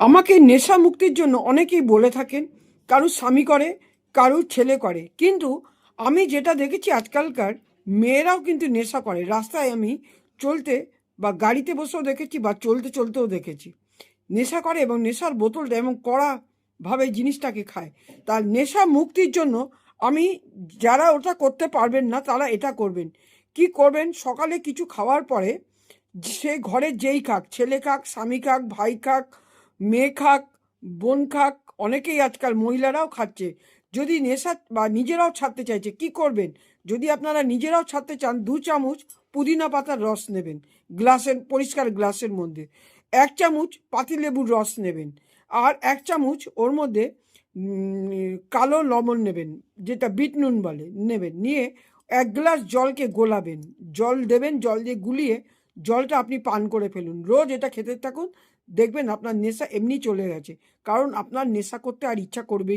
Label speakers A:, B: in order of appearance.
A: আমাকে নেশা মুক্তির জন্য অনেকেই বলে থাকেন কারুর স্বামী করে কারুর ছেলে করে। কিন্তু আমি যেটা দেখেছি আজকালকার মেয়েরাও কিন্তু নেশা করে। রাস্তায় আমি চলতে বা গাড়িতে বসেও দেখেছি বা চলতে চলতেও দেখেছি। নেশা করে এবং নেশার বোতলটা এবং কড়াভাবে জিনিসটাকে খায়। তার নেশা মুক্তির জন্য আমি যারা ওটা করতে পারবেন না, তারা এটা করবেন। কি করবেন? সকালে কিছু খাওয়ার পরে সে ঘরের যেই কাক ছেলে কাক স্বামী কাক ভাই খাক মেয়ে খাক, বোন খাক, অনেকেই আজকাল মহিলারাও খাচ্ছে। যদি নেশা বা নিজেরাও ছাড়তে চাইছে, কি করবেন? যদি আপনারা নিজেরাও ছাড়তে চান, দু চামচ পুদিনা পাতার রস নেবেন, গ্লাসের, পরিষ্কার গ্লাসের মধ্যে। এক চামচ পাতিলেবুর রস নেবেন, আর এক চামচ ওর মধ্যে কালো লবণ নেবেন, যেটা বিট নুন বলে, নেবেন। নিয়ে এক গ্লাস জলকে গোলাবেন, জল দেবেন, জল দিয়ে গুলিয়ে জলটা আপনি পান করে ফেলুন। রোজ এটা খেতে থাকুন, দেখবেন আপনার নেশা এমনি চলে গেছে। কারণ আপনার নেশা করতে আর ইচ্ছা করবে